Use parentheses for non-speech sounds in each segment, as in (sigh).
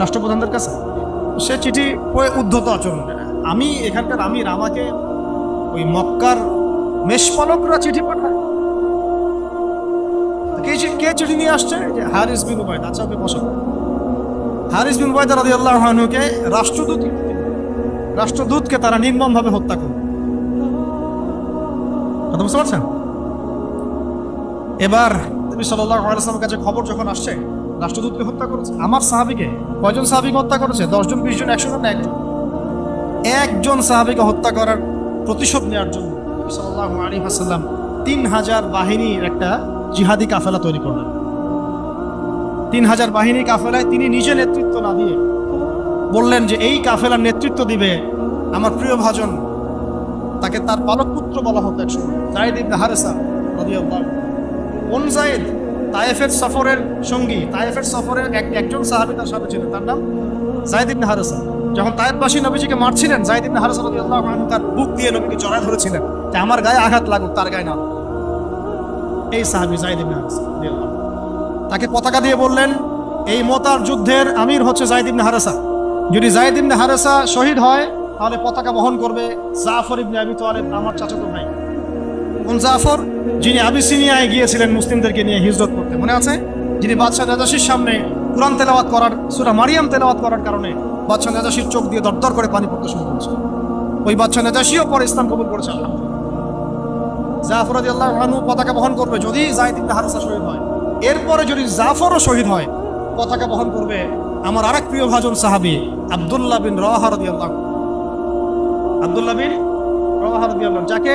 রাষ্ট্রপ্রধানদের কাছে? সে চিঠি পড়ে উদ্ধত আচরণ আমি এখানকার আমি রামাকে ওই মক্কার মেষপালকরা চিঠি পাঠায়। কে কে চিঠি নিয়ে আসছে? যে হারিস বিন উবাইদ আচ্ছা ওকে বসো। হারিস বিন উবাইদ রাদি আল্লাহ হানুকে রাষ্ট্রদূত রাষ্ট্রদূতকে তারা নির্মমভাবে হত্যা কথা বুঝতে পারছেন? এবার নবী সাল্লাল্লাহু আলাইহি ওয়াসাল্লামের কাছে খবর যখন আসছে রাষ্ট্রদূতকে হত্যা করেছে। আমার সাহাবীকে কয়জন সাহাবীকে হত্যা করেছে? দশজন বিশ জন একশো জন একজন? একজন সাহাবীকে হত্যা করার প্রতিশোধ নেওয়ার জন্য তিন হাজার বাহিনীর একটা জিহাদি কাফেলা তৈরি করলেন। তিন হাজার বাহিনী কাফেলায় তিনি নিজে নেতৃত্ব না দিয়ে বললেন যে, এই কাফেলার নেতৃত্ব দিবে আমার প্রিয় ভাজন। তাকে তার পালক পুত্র বলা হতো একসময়, জাইদ ইবনে হারেসা রাদিয়াল্লাহু কোন জাইদ? তায়েফের সফরের সঙ্গী, তায়েফের সফরের এক একজন সাহাবী তার সাথে ছিলেন। তার নাম ইবনে হারেসা। যখন তায়েফবাসী নবীজিকে মারছিলেন ইবনে হারেসা আনহু তার বুক দিয়ে নবীকে জড়ায় ধরেছিলেন। যে আমার গায়ে আঘাত লাগুক, তার গায়ে না এই সাহাবী ইবনে হারেসা তাকে পতাকা দিয়ে বললেন, এই মোতার যুদ্ধের আমির হচ্ছে জাইদ ইবনে হারেসা। যদি জাইদ ইবনে হারেসা শহীদ হয়, তাহলে পতাকা বহন করবে জাফর ইবনে আবি তালেব, আমার চাচাতো ভাই। কোন জাফর? যিনি আবিসিনিয়ায় গিয়েছিলেন মুসলিমদেরকে নিয়ে হিজরত করতে। মনে আছে? যিনি বাদশাহ নাজাসির সামনে কোরআন তেলাওয়াত করার সুরা মারিয়াম তেলাওয়াত করার কারণে বাদশাহ নাজাসির চোখ দিয়ে দরদর করে পানি পড়তে শুরু করেছে। ওই বাদশাহ নাজাসিও পরে ইসলাম কবুল করেছে আলহামদুলিল্লাহ। জাফর আদি আল্লাহ আনহু পতাকা বহন করবে যদি জাইদ ইবনে হারেসা শহীদ হয়। এরপরে যদি জাফরও শহীদ হয় পতাকা বহন করবে আমার আরেক প্রিয় ভাজন সাহাবী আব্দুল্লাহ বিন রাহা রাদিয়াল্লাহু আনহু। আব্দুল্লাহ বিন রাহা রাদিয়াল্লাহু আনহু, যাকে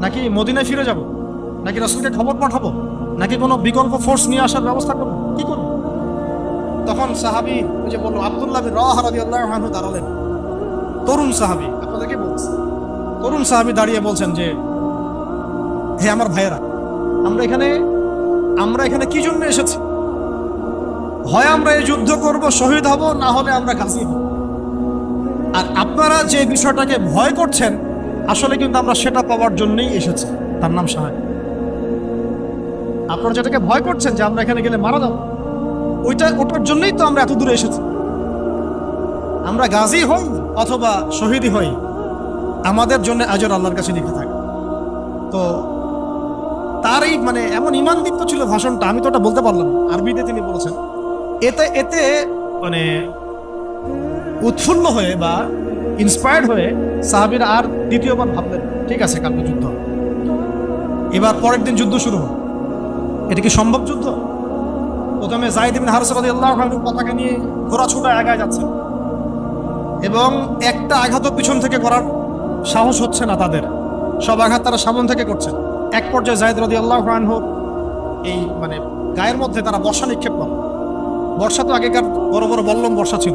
নাকি মদিনায় ফিরে যাব? নাকি রাসুলকে খবর পাঠাবো? নাকি কোনো বিকল্প ফোর্স নিয়ে আসার ব্যবস্থা করব? কি করব? তখন সাহাবি ওই যে বলল, আবদুল্লাহ রাহ আনহু দাঁড়ালেন। তরুণ সাহাবি, আপনাদেরকে বলছি। তরুণ সাহাবি দাঁড়িয়ে বলছেন যে, হে আমার ভাইয়েরা, আমরা এখানে আমরা এখানে কি জন্য এসেছি? হয় আমরা এই যুদ্ধ করব, শহীদ হব, না হলে আমরা গাজী আর আপনারা যে বিষয়টাকে ভয় করছেন আসলে কিন্তু আমরা সেটা পাওয়ার জন্যই এসেছি। তার নাম সাহায্য আপনারা যেটাকে ভয় করছেন যে আমরা এখানে গেলে মারা যাব, ওইটা ওটার জন্যই তো আমরা এত দূরে এসেছি। আমরা গাজী হই অথবা শহীদই হই, আমাদের জন্য আজর আল্লাহর কাছে লিখে থাকে। তো তার এই মানে এমন ইমানদীপ্ত ছিল ভাষণটা, আমি তো ওটা বলতে পারলাম। আরবিতে তিনি বলেছেন, এতে এতে মানে উৎফুল্ল হয়ে বা ইন্সপায়ার্ড হয়ে সাহাবির আর দ্বিতীয়বার ভাবলেন, ঠিক আছে কালকে যুদ্ধ এবার পরের দিন যুদ্ধ শুরু হল এটা কি সম্ভব যুদ্ধ? প্রথমে জাহিদ ইবিন আনহু পতাকা নিয়ে ঘোড়া ছুটা এগায় যাচ্ছে এবং একটা আঘাতও পিছন থেকে করার সাহস হচ্ছে না তাদের। সব আঘাত তারা সামন থেকে করছেন এক পর্যায়ে জাহিদ রাদিয়াল্লাহু আনহু এই মানে গায়ের মধ্যে তারা বর্ষা নিক্ষেপ করে। বর্ষা তো আগেকার বড় বড় বল্লম বর্ষা ছিল।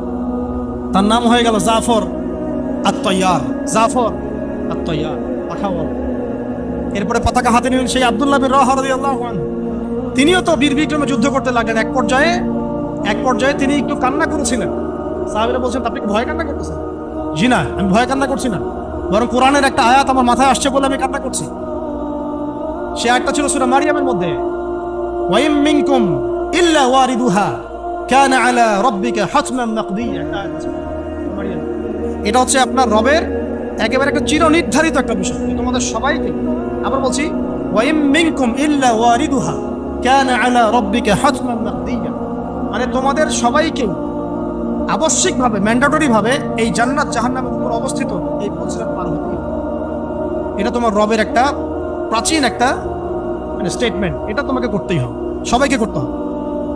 তার নাম হয়ে গেল জাফর আত্ময়ার জাফর আত্ময়ার বড়। এরপরে পতাকা হাতে নিলেন সেই আব্দুল্লাহ বিন রাহ রাদিয়াল্লাহু তিনিও তো বীর বিক্রমে যুদ্ধ করতে লাগলেন। এক পর্যায়ে এক পর্যায়ে তিনি একটু কান্না করেছিলেন। সাহাবিরা বলছেন, আপনি ভয় কান্না করতেছেন? জি না, আমি ভয় কান্না করছি না। বরং কোরআনের একটা আয়াত আমার মাথায় আসছে বলে আমি কান্না করছি। সে আয়াতটা ছিল সূরা মারিয়ামের মধ্যে। ওয়াইম মিনকুম ইল্লা ওয়ারিদুহা। কানা আলা রাব্বিকা হাতমান মাকদিয়া। এটা হচ্ছে আপনার রবের একেবারে একটা চিরনির্ধারিত একটা বিষয়। তোমাদের সবাইকে আবার বলছি, ওয়াইম মিনকুম ইল্লা ওয়ারিদুহা কানা আলা রাব্বিকা হাতমান মাকদিয়া। মানে তোমাদের সবাইকে আবশ্যিকভাবে ম্যান্ডেটরি ভাবে এই জান্নাত জাহান্নামের উপর অবস্থিত এই পথটা পার হতে এটা তোমার রবের একটা প্রাচীন একটা মানে স্টেটমেন্ট এটা তোমাকে করতেই হবে। সবাইকে করতে হবে।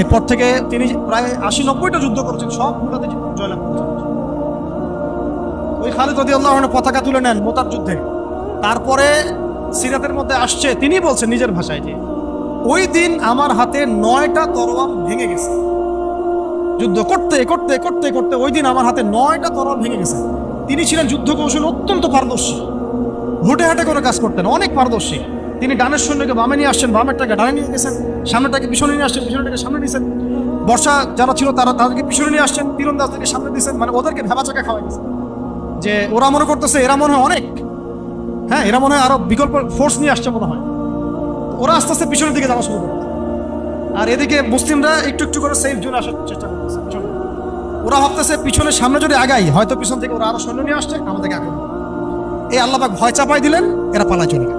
এরপর থেকে তিনি প্রায় আশি নব্বইটা যুদ্ধ করেছেন, সব গুলোতে জয়লাভ করেছেন। ওই খালিদ রদি আল্লাহ পতাকা তুলে নেন মোতার যুদ্ধে। তারপরে সিরাতের মধ্যে আসছে, তিনি বলছেন নিজের ভাষায় যে, ওই দিন আমার হাতে নয়টা তরোয়াল ভেঙে গেছে। যুদ্ধ করতে করতে করতে করতে ওই দিন আমার হাতে নয়টা তরোয়াল ভেঙে গেছে। তিনি ছিলেন যুদ্ধ কৌশল অত্যন্ত পারদর্শী। হুটে হাটে করে কাজ করতেন, অনেক পারদর্শী। তিনি ডানের সৈন্যকে বামে নিয়ে আসছেন, বামেরটাকে ডানে নিয়ে গেছেন। সামনেটাকে পিছনে নিয়ে আসছেন, পিছনেটাকে সামনে নিয়েছেন বর্ষা যারা ছিল তারা তাদেরকে পিছনে নিয়ে আসছেন, তীরন্দাজদেরকে সামনে দিয়েছেন মানে ওদেরকে ভেবা চাকা খাওয়াই দিয়েছেন যে ওরা মনে করতেছে, এরা মনে হয় অনেক। হ্যাঁ এরা মনে হয় আরও বিকল্প ফোর্স নিয়ে আসছে মনে হয়। ওরা আস্তে আস্তে পিছনের দিকে যাওয়া শুরু করবে আর এদিকে মুসলিমরা একটু একটু করে সেফ জোনে আসার চেষ্টা করতেছে। ওরা ভাবতেছে পিছনে সামনে যদি আগাই, হয়তো পিছন থেকে ওরা আরও সৈন্য নিয়ে আসছে, আমাদেরকে করবে। এই আল্লাহবাক ভয় চাপাই দিলেন, এরা পালায় চলে গেল।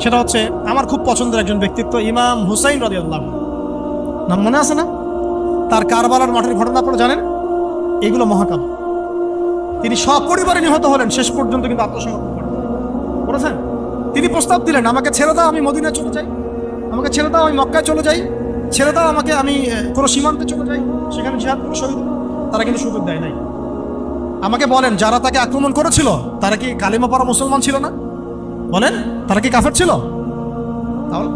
সেটা হচ্ছে আমার খুব পছন্দের একজন ব্যক্তিত্ব, ইমাম হুসাইন রাজি আল্লাহ নাম মনে আছে না? তার কারবালার মাঠের ঘটনা আপনারা জানেন? এগুলো মহাকাব্য। তিনি সপরিবারে নিহত হলেন, শেষ পর্যন্ত কিন্তু আত্মসমর্পণ করেন। বলেছেন? তিনি প্রস্তাব দিলেন, আমাকে ছেড়ে দাও, আমি মদিনায় চলে যাই। আমাকে ছেড়ে দাও, আমি মক্কায় চলে যাই। ছেড়ে দাও, আমাকে আমি কোনো সীমান্তে চলে যাই। সেখানে জিহাদ করে শহীদ তারা কিন্তু সুযোগ দেয় নাই। আমাকে বলেন, যারা তাকে আক্রমণ করেছিল, তারা কি কালিমা পড়া মুসলমান ছিল না? বলেন, তারা কি কাফের ছিল? তাহলে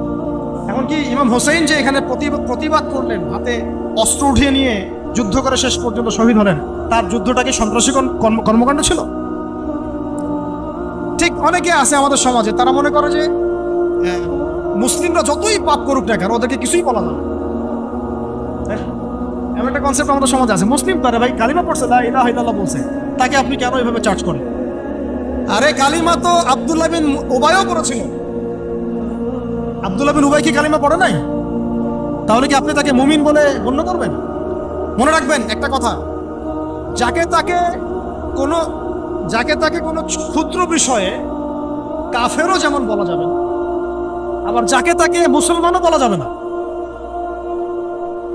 এমনকি ইমাম হোসেন যে এখানে প্রতিবাদ করলেন, হাতে অস্ত্র উঠিয়ে নিয়ে যুদ্ধ করে শেষ পর্যন্ত শহীদ হলেন, তার যুদ্ধটা কি সন্ত্রাসী কর্ম- কর্ম- কর্মকাণ্ড ছিল? ঠিক অনেকে আছে আমাদের সমাজে, তারা মনে করে যে মুসলিমরা যতই পাপ করুক না কেন, ওদেরকে কিছুই বলা না। তাই এমন একটা কনসেপ্ট আমাদের সমাজে আছে। মুসলিম তারা, ভাই, কালিমা পড়ছে দা ইলাহা বলছে। তাকে আপনি কেন এভাবে চার্জ করেন? আরে কালিমা তো আব্দুল্লাহ বিন ওবায়ও পড়েছিল। আব্দুল্লাহ বিন উবাই কি কালিমা পড়ে নাই? তাহলে কি আপনি তাকে মুমিন বলে গণ্য করবেন? মনে রাখবেন একটা কথা। যাকে তাকে কোনো যাকে তাকে কোনো ক্ষুদ্র বিষয়ে কাফেরও যেমন বলা যাবে না, আবার যাকে তাকে মুসলমানও বলা যাবে না।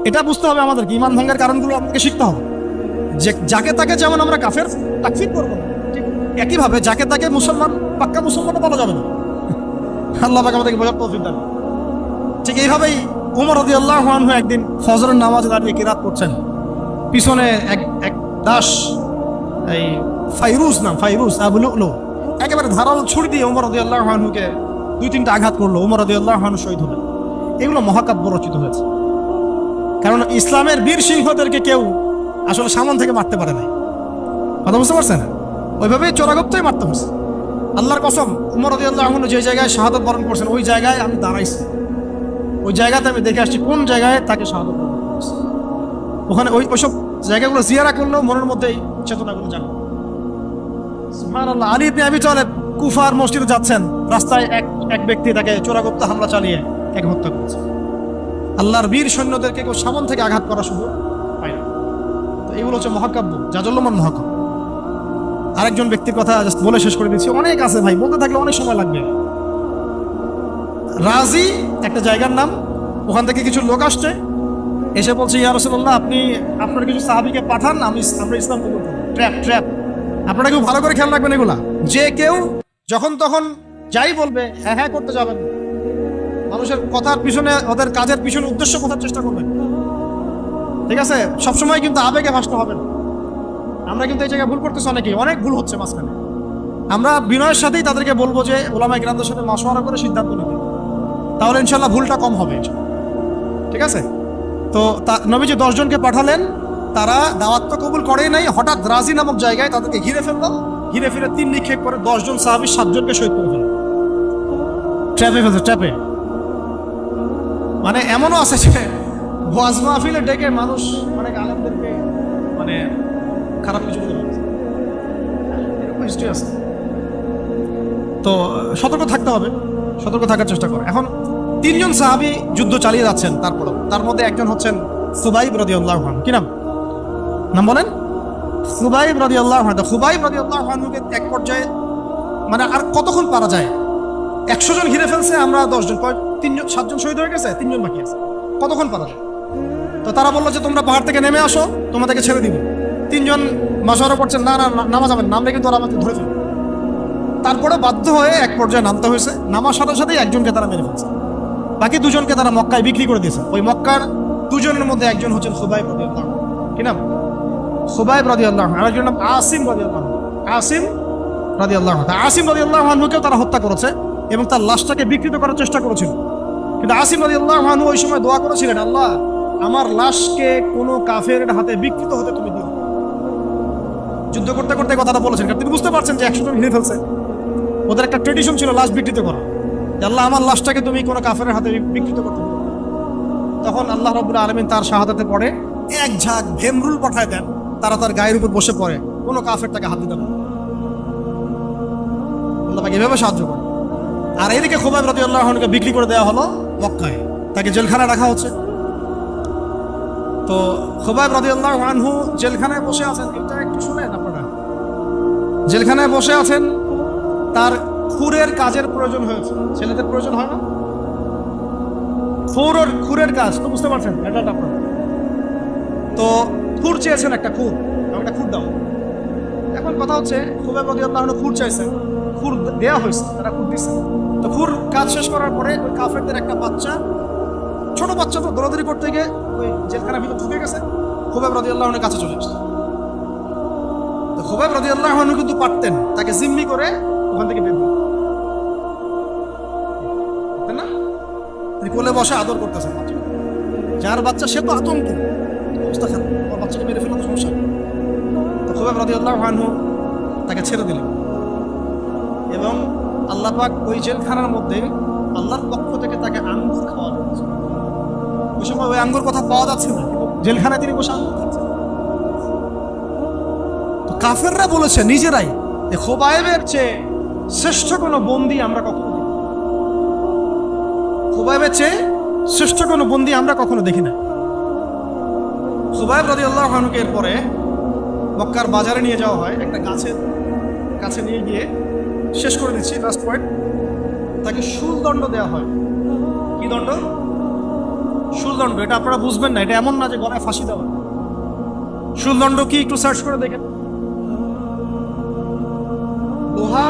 এটা বুঝতে হবে আমাদেরকে, ইমান ভাঙ্গার কারণগুলো আমাকে শিখতে হবে। যে যাকে তাকে যেমন আমরা কাফের তাকফির করব না। একইভাবে যাকে তাকে মুসলমান, পাক্কা মুসলমানও বলা যাবে না। আল্লাহ পাক আমাদেরকে বোঝার তৌফিক দান ঠিক এইভাবেই উমর রদি আল্লাহ আনহু একদিন ফজরের নামাজে দাঁড়িয়ে কিরাত করছেন পিছনে এক এক দাস, এই ফাইরুজ নাম, ফাইরুজ, আবু লুকলু একেবারে ধারালো ছুরি দিয়ে উমর রদি আল্লাহ আনহুকে দুই তিনটা আঘাত করল। উমর রদি আল্লাহ আনহু শহীদ হলেন। এগুলো মহাকাব্য রচিত হয়েছে। কারণ ইসলামের বীর সিংহদেরকে কেউ আসলে সামন থেকে মারতে পারে নাই। কথা বুঝতে পারছেন? ওইভাবে চোরাগপ্তই মারতে হয়েছে। আল্লাহর কসম, উমর আল্লাহ আনহু যে জায়গায় শাহাদত বরণ করছেন, ওই জায়গায় আমি দাঁড়াইছি। ওই জায়গাতে আমি দেখে আসছি কোন জায়গায় তাকে শাহাদত বরণ করছে। ওখানে ওই ওইসব জায়গাগুলো জিয়ারা করলেও মনের মধ্যে এই চেতনাগুলো জানো সুবহানাল্লাহ, আলী ইবনে আবি তালেব কুফার মসজিদে যাচ্ছেন, রাস্তায় এক এক ব্যক্তি তাকে চোরাগপ্ত হামলা চালিয়ে এক হত্যা করেছে। আল্লাহর বীর সৈন্যদেরকে কেউ সামন থেকে আঘাত করা শুধু পায় না। তো এগুলো হচ্ছে মহাকাব্য জাজল্যমান মহাকাব্য। আরেকজন ব্যক্তির কথা জাস্ট বলে শেষ করে দিচ্ছি। অনেক আছে ভাই, বলতে থাকলে অনেক সময় লাগবে। রাজি, একটা জায়গার নাম, ওখান থেকে কিছু লোক আসছে। এসে বলছে, ইয়া রসুল্লাহ আপনি, আপনার কিছু সাহাবিকে পাঠান, আমি আমরা ইসলাম ট্র্যাপ ট্র্যাপ আপনারা কেউ ভালো করে খেয়াল রাখবেন এগুলা। যে কেউ যখন তখন যাই বলবে হ্যাঁ হ্যাঁ করতে যাবেন। মানুষের কথার পিছনে, ওদের কাজের পিছনে উদ্দেশ্য কোথার চেষ্টা করবেন? ঠিক আছে? সবসময় কিন্তু আবেগে ভাসতে হবে। না আমরা কিন্তু এই জায়গায় ভুল করতেছি অনেকেই, অনেক ভুল হচ্ছে মাঝখানে। আমরা বিনয়ের সাথেই তাদেরকে বলব যে ওলামাই গ্রামদের সাথে মাসোয়ারা করে সিদ্ধান্ত নিতে তাহলে ইনশাল্লাহ ভুলটা কম হবে। ঠিক আছে? তো তা- নবীজি দশজনকে পাঠালেন, তারা দাওয়াত তো কবুল করেই নাই, হঠাৎ রাজি নামক জায়গায় তাদেরকে ঘিরে ফেলল। ঘিরে ফিরে তিন নিক্ষেপ করে দশজন সাহাবি সাতজনকে শহীদ করে ফেলল। ট্র্যাপে ফেলছে, ট্র্যাপে। মানে এমনও আছে যে ওয়াজ মাহফিলে ডেকে মানুষ অনেক আলেমদেরকে মানে খারাপ কিছু বলে এরকম হিস্ট্রি আছে। তো, সতর্ক থাকতে হবে। সতর্ক থাকার চেষ্টা করো। এখন তিনজন সাহাবি যুদ্ধ চালিয়ে যাচ্ছেন তারপরেও। তার মধ্যে একজন হচ্ছেন সুবাইব রদি আল্লাহ কি নাম? নাম বলেন? সুবাইব রদি আল্লাহ সুবাইব রদি আল্লাহ এক পর্যায়ে মানে আর কতক্ষণ পারা যায়? একশো জন ঘিরে ফেলছে, আমরা দশজন। তিনজন, সাতজন শহীদ হয়ে গেছে, তিনজন বাকি আছে। কতক্ষণ পারা যায়? তো তারা বলল যে, তোমরা পাহাড় থেকে নেমে আসো, তোমাদেরকে ছেড়ে দিব। তিনজন মাসারও পড়ছেন, না না নামা যাবেন নামলে কিন্তু ওরা আমাকে ধরে ফেলবে তারপরে বাধ্য হয়ে এক পর্যায়ে নামতে হয়েছে। নামার সাথে সাথেই একজনকে তারা মেরে ফেলছে। বাকি দুজনকে তারা মক্কায় বিক্রি করে দিয়েছে। ওই মক্কার দুজনের মধ্যে একজন হচ্ছেন সুবাইব রাদি আল্লাহ কি নাম? সুবাইব রাদি আল্লাহ আরেকজন নাম আসিম রাদি আল্লাহ আসিম রাদি আল্লাহ আসিম রাদি আল্লাহ আনহুকেও তারা হত্যা করেছে এবং তার লাশটাকে বিকৃত করার চেষ্টা করেছিল। কিন্তু আসিম রাদি আল্লাহ ওই সময় দোয়া করেছিলেন, আল্লাহ, আমার লাশকে কোনো কাফের হাতে বিকৃত হতে তুমি দিও। যুদ্ধ করতে করতে কথাটা বলেছেন। কারণ তিনি বুঝতে পারছেন যে একশো জন ফেলছে। ওদের একটা ট্রেডিশন ছিল লাশ বিকৃত করা। যে আল্লাহ আমার লাশটাকে তুমি কোনো কাফের হাতে বিকৃত করতে তখন আল্লাহ রব্বুল আলমিন তার শাহাদাতে পড়ে এক ঝাঁক ভেমরুল পাঠায় দেন। তারা তার গায়ের উপর বসে পড়ে। কোনো কাফের তাকে হাত দিতে পারে না। আল্লাহ তাকে এভাবে সাহায্য করে আর এদিকে খোবাইব রাজি আল্লাহকে বিক্রি করে দেওয়া হলো মক্কায়। তাকে জেলখানায় রাখা হচ্ছে। তো খোবাইব রাজি আল্লাহ আনহু জেলখানায় বসে আছেন। এটা একটু শুনেন আপনারা। জেলখানায় বসে আছেন, তার খুরের কাজের প্রয়োজন হয়েছে। ছেলেদের প্রয়োজন হয় না? খুরের খুরের কাজ, তো বুঝতে পারছেন এটা আপনারা। তো খুর চেয়েছেন একটা খুর একটা খুর দাও। এখন কথা হচ্ছে খুবই প্রতি আল্লাহ খুর চাইছেন খুর দেওয়া হয়েছে, তারা খুর দিচ্ছে তো খুর কাজ শেষ করার পরে ওই কাফেরদের একটা বাচ্চা ছোট বাচ্চা তো দৌড়াদৌড়ি করতে গিয়ে ওই জেলখানার ভিতর ঢুকে গেছে। খুবাইব রাজি আল্লাহনের কাছে চলে আসছে। তো খুবাইব রাজি আল্লাহ কিন্তু পারতেন, তাকে জিম্মি করে ওখান থেকে বের। না? তিনি কোলে বসে আদর করতেছেন বাচ্চা যার বাচ্চা, সে তো আতঙ্ক। অবস্থা খারাপ বাচ্চাকে মেরে ফেলার সমস্যা। তো খুবাইব রাজি আল্লাহ তাকে ছেড়ে দিলেন। এবং আল্লাহ পাক ওই জেলখানার মধ্যে আল্লাহর পক্ষ থেকে তাকে আঙ্গুর খাওয়া হচ্ছে ওই আঙ্গুর কথা পাওয়া যাচ্ছে না। জেলখানায় তিনি বসে আঙ্গুর খাচ্ছেন। কাফেররা বলেছে, নিজেরাই খোবাইবের চেয়ে শ্রেষ্ঠ কোনো বন্দি আমরা কখনো চেয়ে শ্রেষ্ঠ কোনো বন্দি আমরা কখনো দেখি না। সুবাইব রাজি আল্লাহ খানুকে এরপরে মক্কার বাজারে নিয়ে যাওয়া হয়, একটা গাছের কাছে নিয়ে গিয়ে শেষ করে দিচ্ছি লাস্ট পয়েন্ট তাকে শুলদণ্ড দেওয়া হয়। কি দণ্ড? শুলদণ্ড এটা আপনারা বুঝবেন না, এটা এমন না যে গলায় ফাঁসি দেওয়া। শুলদণ্ড কি একটু সার্চ করে দেখেন। লোহা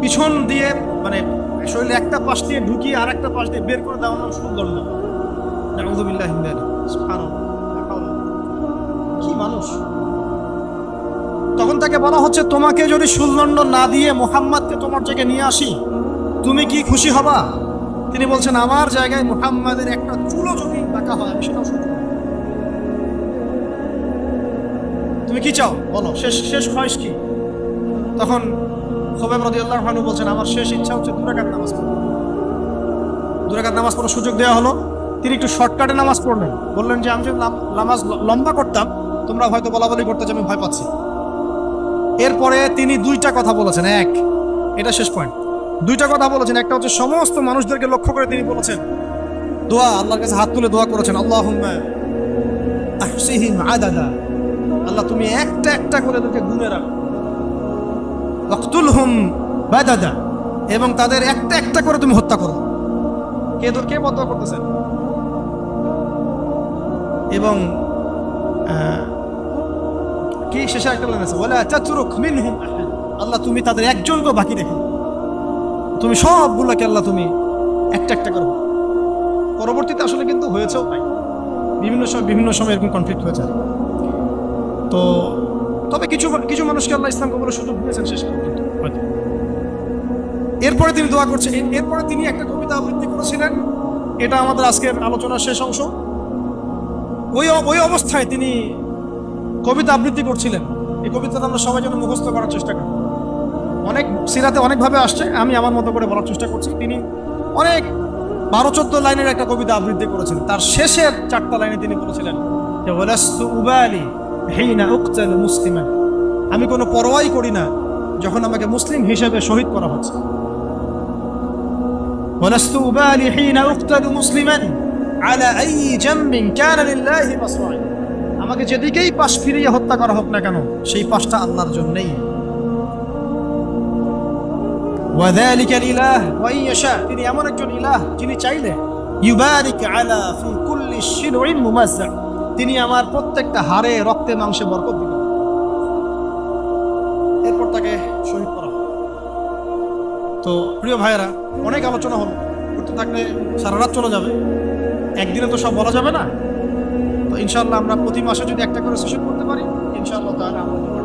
পিছন দিয়ে মানে শরীরে একটা পাশ দিয়ে ঢুকিয়ে আর একটা পাশ দিয়ে বের করে দেওয়া হলো শুলদণ্ড। কি মানুষ। তখন তাকে বলা হচ্ছে, তোমাকে যদি সুলদণ্ড না দিয়ে মোহাম্মদকে তোমার জায়গায় নিয়ে আসি, তুমি কি খুশি হবা? তিনি বলছেন, আমার জায়গায় মোহাম্মদের একটা চুলো যদি বাঁকা হয়, আমি সেটাও সহ্য তুমি কি চাও? বলো, শেষ শেষ খয়েশ কি? তখন খোবেব রদি আল্লাহ ভানু বলছেন, আমার শেষ ইচ্ছা হচ্ছে দুরাকাত নামাজ পড়ব দুরাকাত নামাজ পড়ার সুযোগ দেওয়া হলো। তিনি একটু শর্টকাটে নামাজ পড়লেন। বললেন যে, আমি যদি নাম- নামাজ লম্বা করতাম, তোমরা হয়তো বলা বলি করতে আমি ভয় পাচ্ছি। এরপরে তিনি দুইটা কথা বলেছেন। এক, এটা শেষ পয়েন্ট দুইটা কথা বলেছেন। একটা হচ্ছে সমস্ত মানুষদেরকে লক্ষ্য করে তিনি বলেছেন। দোয়া, আল্লাহর কাছে হাত তুলে দোয়া করেছেন আল্লাহ আদাদা। আল্লাহ, তুমি একটা একটা করে এদেরকে গুনে রাখো। ওয়াকতুল হুম বাদাদা। এবং তাদের একটা একটা করে তুমি হত্যা করো। কে তো কে বদ্ধ করতেছেন এবং কি শেষে একটা লাইন আছে? বলে চাতুরুক মিনহুম আহাদ। আল্লাহ, তুমি তাদের একজনকে বাকি রেখো। তুমি সবগুলোকে আল্লাহ তুমি একটা একটা করো। পরবর্তীতে আসলে কিন্তু হয়েছেও তাই। বিভিন্ন সময় বিভিন্ন সময় এরকম কনফ্লিক্ট হয়েছে তো তবে কিছু কিছু মানুষকে আল্লাহ ইসলাম কবরের সুযোগ দিয়েছেন শেষ। এরপরে তিনি দোয়া করছেন এরপরে তিনি একটা কবিতা আবৃত্তি করেছিলেন। এটা আমাদের আজকের আলোচনার শেষ অংশ। ওই ওই অবস্থায় তিনি কবিতা আবৃত্তি করছিলেন। এই কবিতাটা আমরা সবাই যেন মুখস্থ করার চেষ্টা করি। অনেক সিরাতে অনেকভাবে আসছে, আমি আমার মতো করে বলার চেষ্টা করছি। তিনি অনেক বারো চোদ্দ লাইনের একটা কবিতা আবৃত্তি করেছেন। তার শেষের চারটা লাইনে তিনি বলেছিলেন আমি কোনো পরোয়াই করি না যখন আমাকে মুসলিম হিসেবে শহীদ করা হচ্ছে। আই আমাকে যেদিকেই পাশ ফিরিয়ে হত্যা করা হোক না কেন, সেই পাশটা আল্লাহর জন্যই। ওয়াযালিকা ইলাহ ওয়া ইয়াশা তিনি এমন একজন ইলাহ যিনি চাইলে ইউবারিক আলা ফি কুল্লি শিরউইন মুমাজ্জা তিনি আমার প্রত্যেকটা হাড়ে রক্তে মাংসে বরকত দিবেন। এরপর তাকে শহীদ করা তো প্রিয় ভাইয়েরা অনেক আলোচনা হলো। করতে থাকলে সারা রাত চলে যাবে। একদিনে তো সব বলা যাবে না। তো ইনশাল্লাহ আমরা প্রতি মাসে যদি একটা করে সেশন করতে পারি ইনশাল্লাহ তাহলে আমরা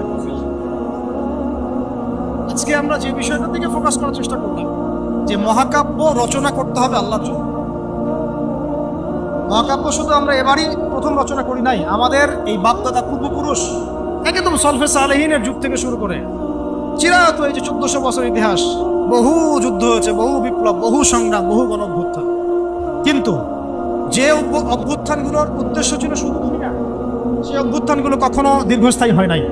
আজকে আমরা যে বিষয়টার দিকে ফোকাস করার চেষ্টা করলাম, যে মহাকাব্য রচনা করতে হবে আল্লাহর জন্য। মহাকাব্য শুধু আমরা এবারই প্রথম রচনা করি নাই, আমাদের এই বাপদাদা পূর্বপুরুষ, একদম সলফে সালেহিনের যুগ থেকে শুরু করে, চিরায়ত এই যে চোদ্দশো বছর ইতিহাস, বহু যুদ্ধ হয়েছে, বহু বিপ্লব, বহু সংগ্রাম, বহু গণ অভ্যুত্থান কিন্তু যে অভ্যু- অভ্যুত্থানগুলোর উদ্দেশ্য ছিল শুধু দুনিয়া, সে অভ্যুত্থানগুলো কখনো দীর্ঘস্থায়ী হয় নাই।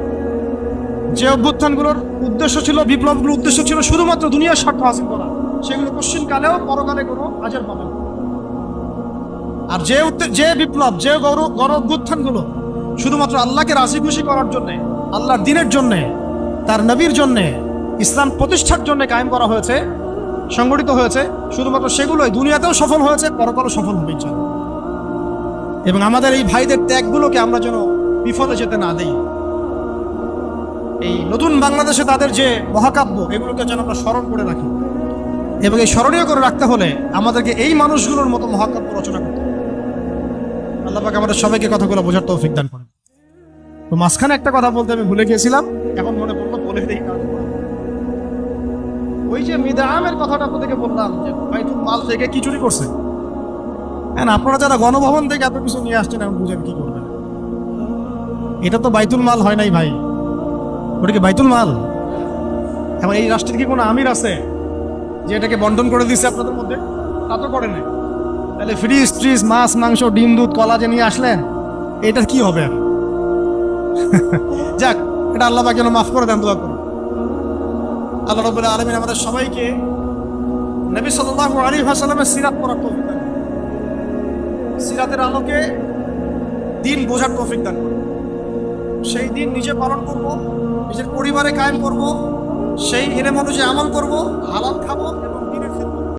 যে অভ্যুত্থানগুলোর উদ্দেশ্য ছিল, বিপ্লবগুলোর উদ্দেশ্য ছিল শুধুমাত্র দুনিয়ার স্বার্থ হাসিল করা। সেগুলো পশ্চিমকালেও, পরকালে কোনো আজের পাবে। আর যে যে বিপ্লব, যে গণ অভ্যুত্থানগুলো শুধুমাত্র আল্লাহকে রাজি খুশি করার জন্যে, আল্লাহর দিনের জন্যে, তার নবীর জন্যে, ইসলাম প্রতিষ্ঠার জন্য কায়েম করা হয়েছে, সংগঠিত হয়েছে, শুধুমাত্র সেগুলোই দুনিয়াতেও সফল হয়েছে, পরকালও সফল হবে এবং আমাদের এই ভাইদের ত্যাগগুলোকে আমরা যেন বিফলে যেতে না দেই। এই নতুন বাংলাদেশে তাদের যে মহাকাব্য, এগুলোকে যেন আমরা স্মরণ করে রাখি। এবং এই স্মরণীয় করে রাখতে হলে আমাদেরকে এই মানুষগুলোর মতো মহাকাব্য রচনা করতে হবে। আমাদের সবাইকে কথাগুলো বোঝার তৌফিক দান করেন। তো মাঝখানে একটা কথা বলতে আমি ভুলে গিয়েছিলাম, এখন মনে পড়ল বলে দিই ওই যে মিদামের কথাটা আপনাদেরকে বললাম যে বাইতুল মাল থেকে কি চুরি করছে? হ্যাঁ আপনারা যারা গণভবন থেকে এত কিছু নিয়ে আসছেন, এখন বুঝেন কি করবেন। এটা তো বাইতুল মাল হয় নাই ভাই। ওটা কি বাইতুল মাল? এখন এই রাষ্ট্রের কি কোনো আমির আছে যে এটাকে বন্টন করে দিচ্ছে আপনাদের মধ্যে? তা তো করে নাই। তাহলে ফ্রিজ, ট্রিজ, মাছ, মাংস, ডিম, দুধ, কলা যে নিয়ে আসলেন, এটার কি হবে? (laughs) যাক, এটা আল্লাহ পাক যেন মাফ করে দেন, দোয়া করুন। আল্লাহ রবুল্লাহ আলমিন আমাদের সবাইকে নবী সাল্লাহ আলী হাসালামের সিরাত পড়ার তৌফিক সিরাতের আলোকে দিন বোঝার তৌফিক দান। সেই দিন নিজে পালন করব। নিজের পরিবারে কায়েম করব সেই হিরে মানুষে আমল করব হালাল খাব